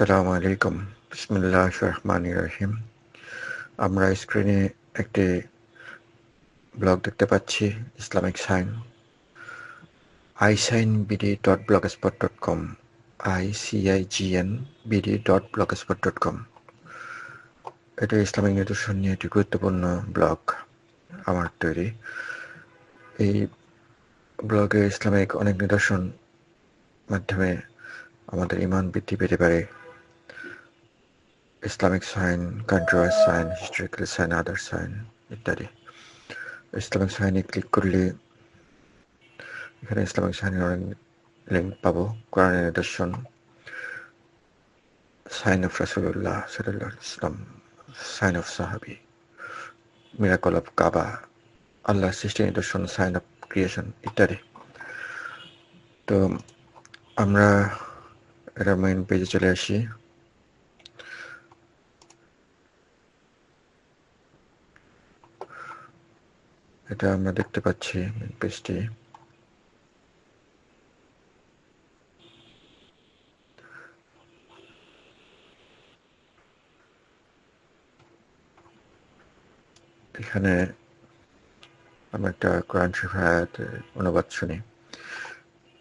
আসসালামু আলাইকুম। বিসমিল্লাহ রহমান রহিম। আমরা স্ক্রিনে একটি ব্লগ দেখতে পাচ্ছি, Islamic sign. I sign BD dot blogspot dot com I C I G N BD dot blogspot dot com এটা ইসলামিক নিদর্শন নিয়ে একটি গুরুত্বপূর্ণ ব্লগ আমার তৈরি। এই ব্লগে ইসলামিক অনেক নিদর্শন মাধ্যমে আমাদের ইমান বৃদ্ধি পেতে পারে। ইসলামিক সাইন কান্ট্রোয়ার sign historical sign other sign ইত্যাদি। ইসলামিক সাইনে ক্লিক করলে এখানে ইসলামিক সাইনের অনেক লিঙ্ক পাবো কোরআনের নিদর্শন সাইন অফ রাসুল্লাহ সাল্লাহ ইসলাম সাইন অফ সাহাবি মিরাকল অফ কাবা আল্লাহ সৃষ্টি নিদর্শন সাইন অফ ক্রিয়েশন ইত্যাদি। তো আমরা এটা মেইন পেজে চলে আসি। এটা আমরা দেখতে পাচ্ছি পেজটি। এখানে আমরা একটা কোরআন শিফায়াত অনুবাদ শুনি।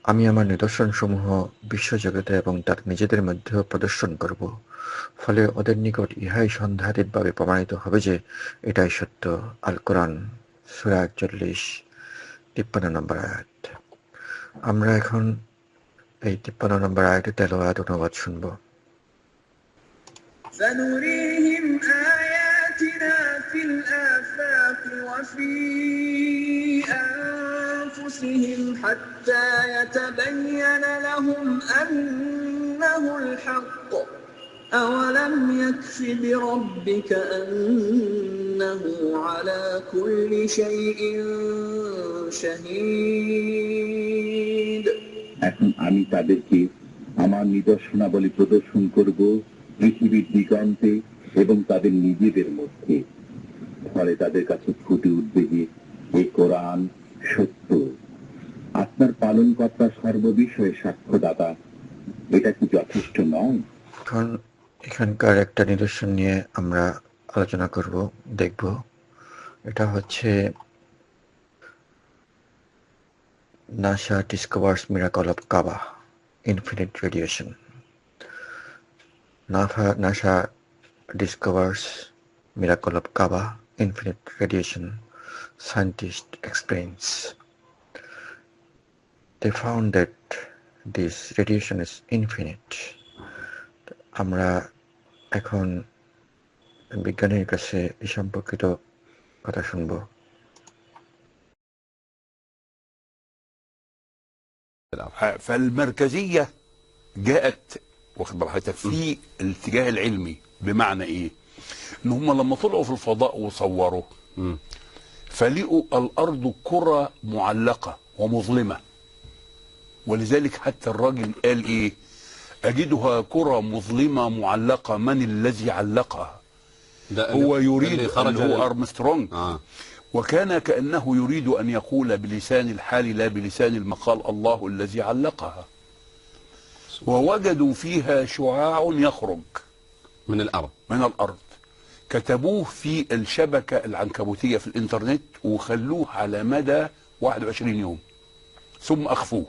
আমি আমার নিদর্শন নিদর্শনসমূহ বিশ্বজগতে এবং তার নিজেদের মধ্যেও প্রদর্শন করব, ফলে ওদের নিকট ইহাই সন্দেহাতীতভাবে প্রমাণিত হবে যে এটাই সত্য আল কোরআন সুরা একচল্লিশ তিপ্পান্ন নম্বর আয়াত আমরা এখন এই তিপ্পান্ন নম্বর আয়াতে তেলোয়াত অনুবাদ শুনব سنريهم آياتنا في الآفاق وفي أنفسهم حتى يتبين لهم أنه الحق أولم يكف بربك أنه على كل شيء شهيد এখন আমি তাদেরকে আমার নিদর্শনাবলী প্রদর্শন করব পৃথিবীর দিগন্তে এবং তাদের নিজেদের মধ্যে ফলে তাদের কাছে ফুটে উঠবে যে এই কোরআন সত্য আপনার পালনকর্তা সর্ববিষয়ে সাক্ষ্যদাতা এটা কি যথেষ্ট নয় এখন এখানকার একটা নিদর্শন নিয়ে আমরা আলোচনা করব, দেখব। এটা হচ্ছে NASA discovers miracle of Kaaba infinite radiation Nafa NASA discovers miracle of Kaaba infinite radiation scientist explains. They found that this radiation is infinite. আমরা এখন বিজ্ঞানীর কাছে এই সম্পর্কিত কথা শুনবো فالمركزية جاءت واخد بال حضرتك في الاتجاه العلمي بمعنى ايه؟ ان هم لما طلعوا في الفضاء وصوروا فلقوا الارض كرة معلقة ومظلمة ولذلك حتى الراجل قال ايه؟ اجدها كرة مظلمة معلقة من الذي علقها؟ هو يريد خرج هو ارمسترونج آه. وكان كأنه يريد أن يقول بلسان الحال لا بلسان المقال الله الذي علقها. ووجدوا فيها شعاع يخرج. من الأرض. من الأرض. كتبوه في الشبكة العنكبوتية في الإنترنت وخلوه على مدى 21 يوم. ثم أخفوه.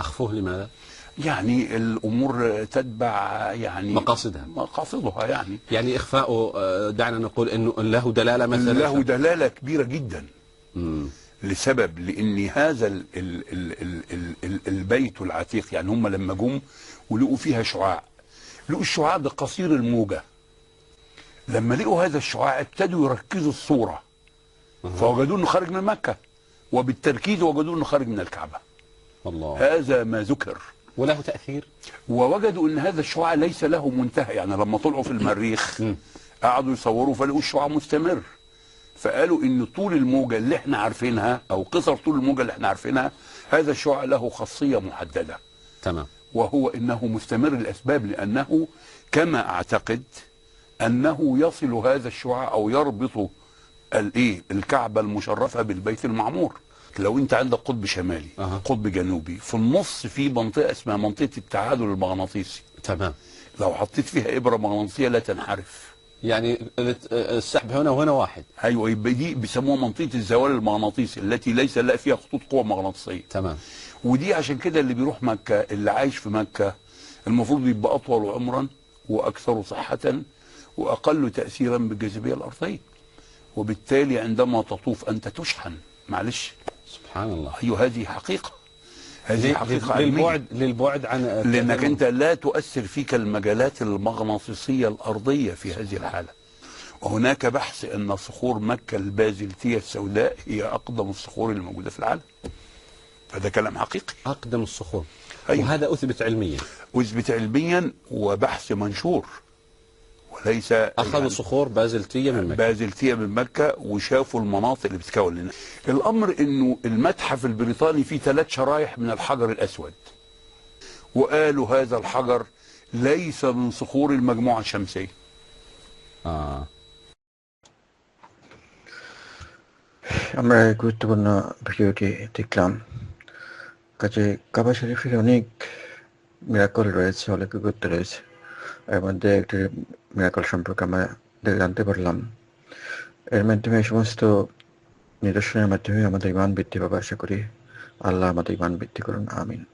أخفوه لماذا؟ يعني الأمور تتبع يعني مقاصدها. مقاصدها يعني. يعني اخفاؤه آه، دعنا نقول إنه له دلالة مثلا. له دلالة كبيرة جدا. مم. لسبب لأن هذا ال ال ال ال ال ال البيت العتيق يعني هم لما جم ولقوا فيها شعاع. لقوا الشعاع ده قصير الموجة. لما لقوا هذا الشعاع ابتدوا يركزوا الصورة. فوجدوا إنه خارج من مكة. وبالتركيز وجدوا إنه خارج من الكعبة. الله هذا ما ذكر. وله تأثير. ووجدوا إن هذا الشعاع ليس له منتهى يعني لما طلعوا في المريخ. قعدوا يصوروا فلقوا الشعاع مستمر. فقالوا إن طول الموجة اللي إحنا عارفينها أو قصر طول الموجة اللي إحنا عارفينها هذا الشعاع له خاصية محددة. تمام. وهو إنه مستمر الاسباب لأنه كما أعتقد أنه يصل هذا الشعاع أو يربط الايه الكعبة المشرفة بالبيت المعمور. لو انت عندك قطب شمالي أها. قطب جنوبي في النص في منطقة اسمها منطقة التعادل المغناطيسي. تمام. لو حطيت فيها إبرة مغناطيسية لا تنحرف. يعني السحب هنا وهنا واحد. أيوه يبقى دي بيسموها منطقة الزوال المغناطيسي التي ليس لا فيها خطوط قوة مغناطيسية. تمام. ودي عشان كده اللي بيروح مكة اللي عايش في مكة المفروض يبقى أطول عمرا وأكثر صحة وأقل تأثيرا بالجاذبية الأرضية. وبالتالي عندما تطوف أنت تشحن. معلش. سبحان الله. أيوه هذه حقيقة. هذه حقيقة علمية. للبعد للبعد عن لأنك أنت لا تؤثر فيك المجالات المغناطيسية الأرضية في هذه الحالة. وهناك بحث أن صخور مكة البازلتية السوداء هي أقدم الصخور الموجودة في العالم. فده كلام حقيقي. أقدم الصخور. أيوة. وهذا أثبت علميا. واثبت علميا وبحث منشور. وليس اخذوا يعني صخور بازلتيه من مكه بازلتية من مكة وشافوا المناطق اللي بتتكون لنا الأمر إنه المتحف البريطاني فيه ثلاث شرايح من الحجر الأسود وقالوا هذا الحجر ليس من صخور المجموعة الشمسية اه আমরা এই গুরুত্বপূর্ণ ভিডিওটি দেখলাম কাজে কাবা শরীফের অনেক মিরাকল রয়েছে অনেক গুরুত্ব রয়েছে এর মধ্যে একটি মিরাকল সম্পর্কে আমরা জানতে পারলাম। এর মাধ্যমে এই সমস্ত নিদর্শনের মাধ্যমে আমাদের ইমান বৃদ্ধি পাবে, আশা করি। আল্লাহ আমাদের ইমান বৃদ্ধি করুন, আমিন।